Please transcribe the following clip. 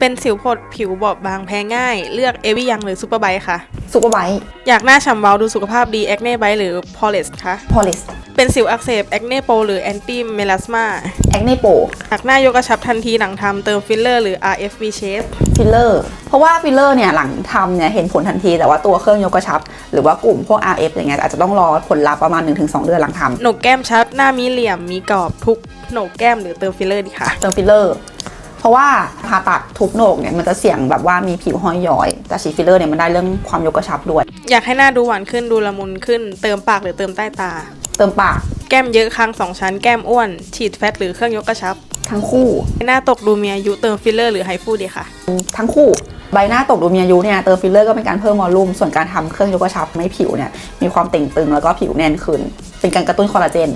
เป็นสิวผดผิวบอบบางแพ้ง่าย เลือกเอวิยังหรือซูเปอร์ไบค่ะซูเปอร์ไบต์อยากหน้าฉ่ำเวาดูสุขภาพดีแอคเน่ไบหรือพอเลสคะพอลิสเป็นสิวอักเสบแอคเน่โปหรือแอนตี้เมลาสมาแอคเนโปอยากหน้ายกกระชับทันทีหลังทำเติมฟิลเลอร์หรือ RFV Shape ฟิลเลอร์ เพราะว่าฟิลเลอร์เนี่ยหลังทำเนี่ยเห็นผลทันที แต่ว่าตัวเครื่องยกกระชับ หรือว่ากลุ่มพวก RF อย่างเงี้ยอาจจะต้องรอผลลัพธ์ประมาณ 1-2 เดือนหลังทำ โหนกแก้มชัดหน้ามีเหลี่ยมมีกรอบทุกโหนกแก้มหรือเติมฟิลเลอร์ดีค่ะ เติมฟิลเลอร์ เพราะว่าผ่าตัดทุบโหนกเนี่ยมันจะเสี่ยงแบบว่ามีผิวห้อยย้อย แต่ฉีดฟิลเลอร์เนี่ยมันได้เรื่องความยกกระชับด้วย อยากให้หน้าดูหวานขึ้นดูละมุนขึ้น เติมปากหรือเติมใต้ตา เติมปาก แก้มเยอะคางสองชั้นแก้มอ้วน ฉีดแฟตหรือเครื่องยกกระชับ ทั้งคู่ หน้าตกดูมีอายุเติมฟิลเลอร์หรือไฮฟูดีค่ะ ทั้งคู่ใบหน้าตกดูมีอายุเนี่ยเติมฟิลเลอร์ก็เป็นการเพิ่มวอลลุ่มส่วนการทำเครื่องยกกระชับไม่ผิวเนี่ยมีความเต่งตึงแล้วก็ผิวแน่นขึ้น เป็นการกระตุ้นคอลลาเจน